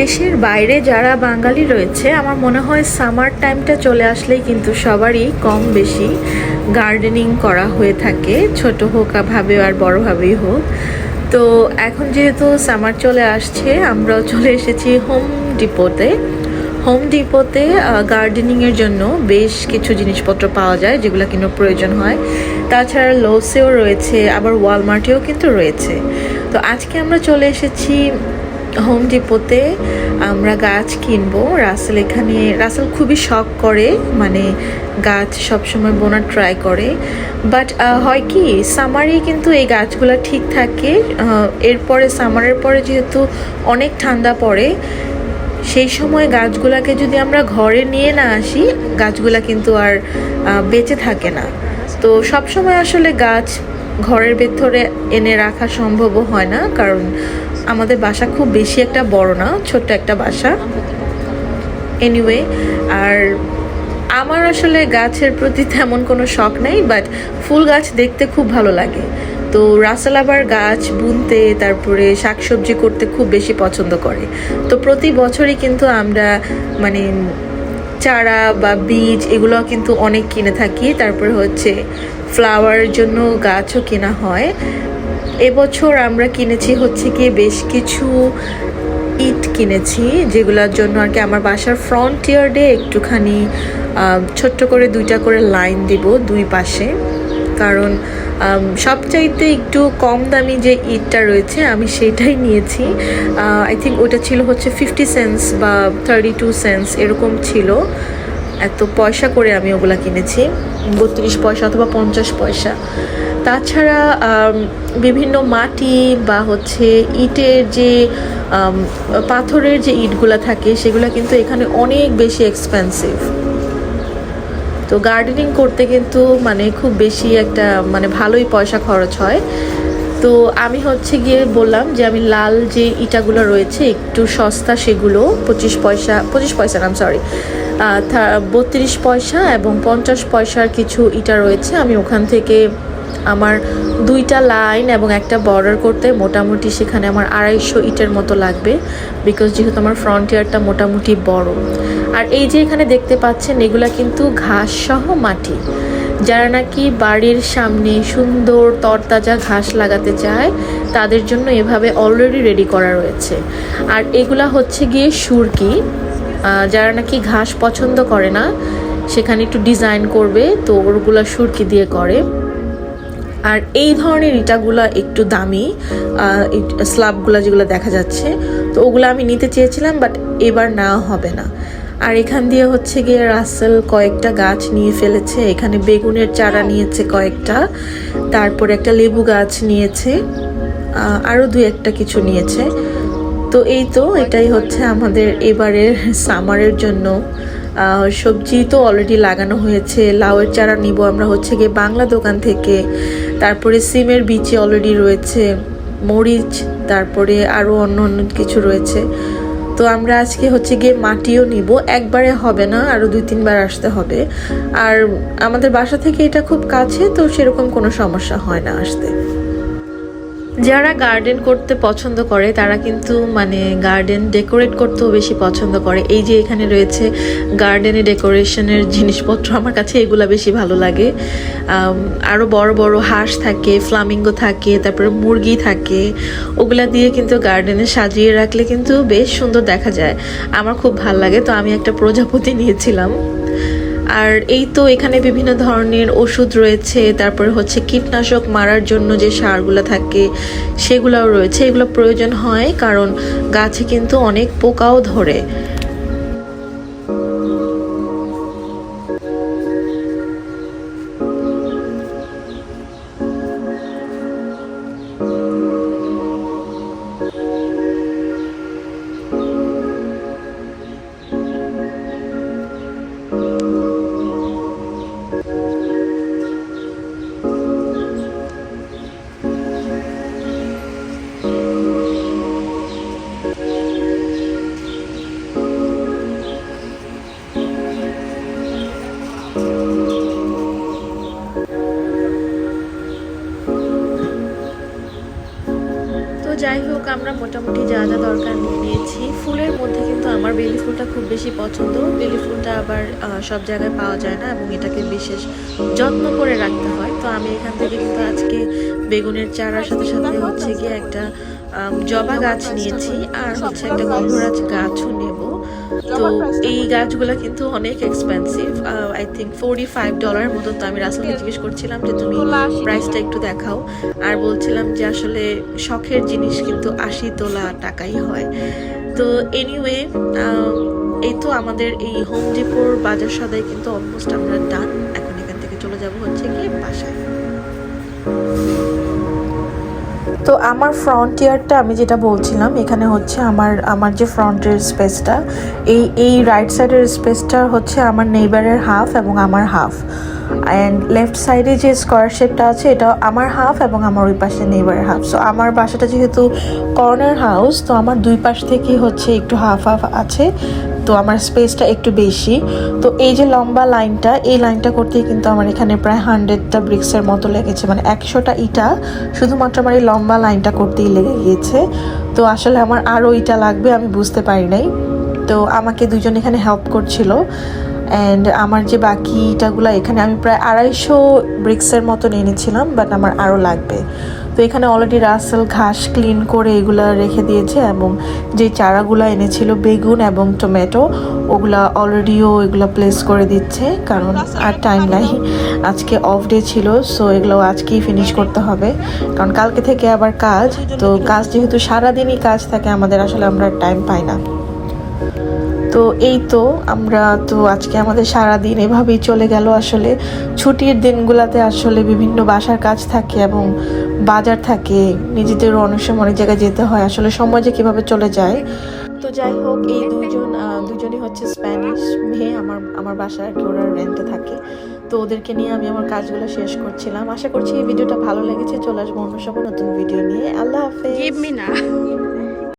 দেশের বাইরে যারা বাঙালি রয়েছে, আমার মনে হয় সামার টাইমটা চলে আসলেই কিন্তু সবারই কম বেশি গার্ডেনিং করা হয়ে থাকে, ছোট হোক ভাবে আর বড়োভাবেই হোক। তো এখন যেহেতু সামার চলে আসছে, আমরাও চলে এসেছি হোম ডিপোতে। হোম ডিপোতে গার্ডেনিংয়ের জন্য বেশ কিছু জিনিসপত্র পাওয়া যায় যেগুলো কিন্তু প্রয়োজন হয়। তাছাড়া লোসেও রয়েছে, আবার ওয়ালমার্টেও কিন্তু রয়েছে। তো আজকে আমরা চলে এসেছি হোম ডিপোতে আমরা গাছ কিনবো। রাসেল এখানে, রাসেল খুবই শখ করে মানে গাছ সবসময় বোনার ট্রাই করে। বাট হয় কি সামারে কিন্তু এই গাছগুলো ঠিক থাকে। এরপরে সামারের পরে যেহেতু অনেক ঠান্ডা পড়ে, সেই সময় গাছগুলাকে যদি আমরা ঘরে নিয়ে না আসি, গাছগুলা কিন্তু আর বেঁচে থাকে না। তো সব সময় আসলে গাছ ঘরের ভেতরে এনে রাখা সম্ভবও হয় না, কারণ আমাদের বাসা খুব বেশি একটা বড় না, ছোট্ট একটা বাসা। এনিওয়ে আর আমার আসলে গাছের প্রতি তেমন কোনো শখ নেই বাট ফুল গাছ দেখতে খুব ভালো লাগে। তো রাসেল আবার গাছ বুনতে, তারপরে শাকসবজি করতে খুব বেশি পছন্দ করে। তো প্রতি বছরই কিন্তু আমরা মানে চারা বা বীজ এগুলো কিন্তু অনেক কিনে থাকি। তারপর হচ্ছে ফ্লাওয়ারের জন্য গাছও কেনা হয়। এবছর আমরা কিনেছি হচ্ছে কি বেশ কিছু ইট কিনেছি, যেগুলোর জন্য আর কি আমার বাসার ফ্রন্ট ইয়ার্ডে একটুখানি ছোট্ট করে দুইটা করে লাইন দিব দুই পাশে। কারণ সবচাইতে একটু কম দামি যে ইটটা রয়েছে, আমি সেটাই নিয়েছি। আই থিঙ্ক ওটা ছিল হচ্ছে ফিফটি সেন্স বা থার্টি টু সেন্স এরকম ছিল। এত পয়সা করে আমি ওগুলা কিনেছি, বত্রিশ পয়সা অথবা পঞ্চাশ পয়সা। তাছাড়া বিভিন্ন মাটি বা হচ্ছে ইটের যে পাথরের যে ইটগুলা থাকে, সেগুলো কিন্তু এখানে অনেক বেশি এক্সপেন্সিভ তো গার্ডেনিং করতে কিন্তু মানে খুব বেশি একটা মানে ভালোই পয়সা খরচ হয়। তো আমি হচ্ছে গিয়ে বললাম যে আমি লাল যে ইটাগুলো রয়েছে, একটু সস্তা সেগুলো, পঁচিশ পয়সা পঁচিশ পয়সা নাম সরি বত্রিশ পয়সা এবং পঞ্চাশ পয়সার কিছু ইটা রয়েছে, আমি ওখান থেকে আমার দুইটা লাইন এবং একটা বর্ডার করতে মোটামুটি সেখানে আমার আড়াইশো ইটের মতো লাগবে বিকজ যেহেতু আমার ফ্রন্ট ইয়ারটা মোটামুটি বড়। আর এই যে এখানে দেখতে পাচ্ছেন, এগুলা কিন্তু ঘাস সহ মাটি। যারা নাকি বাড়ির সামনে সুন্দর তরতাজা ঘাস লাগাতে চায়, তাদের জন্য এভাবে অলরেডি রেডি করা রয়েছে। আর এগুলা হচ্ছে গিয়ে সুরকি। যারা নাকি ঘাস পছন্দ করে না, সেখানে একটু ডিজাইন করবে, তো ওগুলা সুরকি দিয়ে করে। আর এই ধরনের ইটাগুলা একটু দামি স্ল্যাবগুলো যেগুলো দেখা যাচ্ছে, তো ওগুলো আমি নিতে চেয়েছিলাম, বাট এবার না হবে না। আর এখান দিয়ে হচ্ছে গিয়ে রাসেল কয়েকটা গাছ নিয়ে ফেলেছে, এখানে বেগুনের চারা নিয়েছে কয়েকটা, তারপরে একটা লেবু গাছ নিয়েছে আরও দু একটা কিছু নিয়েছে। তো এই তো, এটাই হচ্ছে আমাদের এবারের সামারের জন্য সবজি তো অলরেডি লাগানো হয়েছে, লাউয়ের চারা নিব আমরা হচ্ছে গিয়ে বাংলা দোকান থেকে। তারপরে সিমের বিচি অলরেডি রয়েছে, মরিচ, তারপরে আরও অন্য অন্য কিছু রয়েছে। তো আমরা আজকে হচ্ছে গিয়ে মাটিও নিব, একবারে হবে না আরও দুই তিনবার আসতে হবে। আর আমাদের বাসা থেকে এটা খুব কাছে, তো সেরকম কোনো সমস্যা হয় না আসতে। যারা গার্ডেন করতে পছন্দ করে, তারা কিন্তু মানে গার্ডেন ডেকোরেট করতেও বেশি পছন্দ করে। এই যে এখানে রয়েছে গার্ডেনে ডেকোরেশনের জিনিসপত্র, আমার কাছে এগুলা বেশি ভালো লাগে। আরও বড় বড় হাঁস থাকে ফ্লামিঙ্গো থাকে, তারপরে মুরগি থাকে, ওগুলা দিয়ে কিন্তু গার্ডেনে সাজিয়ে রাখলে কিন্তু বেশ সুন্দর দেখা যায়। আমার খুব ভালো লাগে, তো আমি একটা প্রজাপতি নিয়েছিলাম। আর এই তো এখানে বিভিন্ন ধরনের ওষুধ রয়েছে, তারপরে হচ্ছে কীটনাশক মারার জন্য যে সারগুলো থাকে সেগুলোও রয়েছে। এগুলো প্রয়োজন হয় কারণ গাছে কিন্তু অনেক পোকাও ধরে। I'm আমরা মোটামুটি যা যা দরকার নিয়ে নিয়েছি। ফুলের মধ্যে কিন্তু আমার বেলি ফুলটা খুব বেশি পছন্দ। বেলি ফুলটা আবার সব জায়গায় পাওয়া যায় না এবং এটাকে বিশেষ যত্ন করে রাখতে হয়। তো আমি এখান থেকে কিন্তু আজকে বেগুনের চারার সাথে সাথে হচ্ছে গিয়ে একটা জবা গাছ নিয়েছি আর হচ্ছে একটা গন্ধরাজ গাছও নেব। তো এই গাছগুলো কিন্তু অনেক expensive I think forty five dollar মতো তো আমি রাসেলকে জিজ্ঞেস করছিলাম যে তুমি প্রাইসটা একটু দেখাও। আর বলছিলাম যে আসলে শখের জিনিস কিন্তু আশি তোলা টাকাই হয়। তো এনিওয়ে এই তো আমাদের এই হোম ডিপোর বাজার সদাই কিন্তু অলমোস্ট আমরা ডান এখন এখান থেকে চলে যাব হচ্ছে গিয়ে বাসায়। তো আমার ফ্রন্ট ইয়ারটা আমি যেটা বলছিলাম, এখানে হচ্ছে আমার আমার যে ফ্রন্টের স্পেসটা এই এই রাইট সাইডের স্পেসটা হচ্ছে আমার নেইবারের হাফ এবং আমার হাফ অ্যান্ড লেফট সাইডে যে স্কোয়ার শেপটা আছে, এটা আমার হাফ এবং আমার ওই পাশে নেইবারের হাফ সো আমার বাসাটা যেহেতু কর্নার হাউস তো আমার দুই পাশ থেকেই হচ্ছে একটু হাফ হাফ আছে। তো আমার স্পেসটা একটু বেশি। তো এই যে লম্বা লাইনটা এই লাইনটা করতেই কিন্তু আমার এখানে প্রায় হান্ড্রেডটা ব্রিক্সের মতো লেগেছে। মানে একশোটা ইটা শুধুমাত্র আমার এই লম্বা লাইনটা করতেই লেগে গিয়েছে। তো আসলে আমার আরও ইটা লাগবে, আমি বুঝতে পারি নাই। তো আমাকে দুজন এখানে হেল্প করছিল। অ্যান্ড আমার যে বাকি ইটাগুলো এখানে আমি প্রায় আড়াইশো ব্রিক্সের মতো এনেছিলাম বাট আমার আরও লাগবে। তো এখানে অলরেডি রাসেল ঘাস ক্লিন করে এগুলো রেখে দিয়েছে, এবং যে চারাগুলো এনেছিল, বেগুন এবং টমেটো ওগুলা অলরেডিও এগুলো প্লেস করে দিচ্ছে, কারণ আর টাইম নাই। আজকে অফ ডে ছিল সো এগুলো আজকেই ফিনিশ করতে হবে। কারণ কালকে থেকে আবার কাজ, তো কাজ যেহেতু সারাদিনই কাজ থাকে, আমাদের আসলে আমরা টাইম পাই না। তো এই তো আমরা তো আজকে আমাদের সারা দিন এভাবেই চলে গেল আসলে। ছুটির দিনগুলোতে আসলে বিভিন্ন বাসার কাজ থাকে এবং বাজার থাকে। নিজেদেরও অনেক সময় অনেক জায়গায় যেতে হয়। আসলে সময় যে কীভাবে চলে যায়। তো যাই হোক, এই দুজন দুজনই হচ্ছে স্প্যানিশ মেয়ে। আমার আমার আর কি ওরা রেন্টে থাকে। তো ওদেরকে নিয়ে আমি আমার কাজগুলো শেষ করছিলাম। আশা করছি এই ভিডিওটা ভালো লেগেছে। চলে আসব অন্য সময় নতুন ভিডিও নিয়ে। আল্লাহ হাফেজ.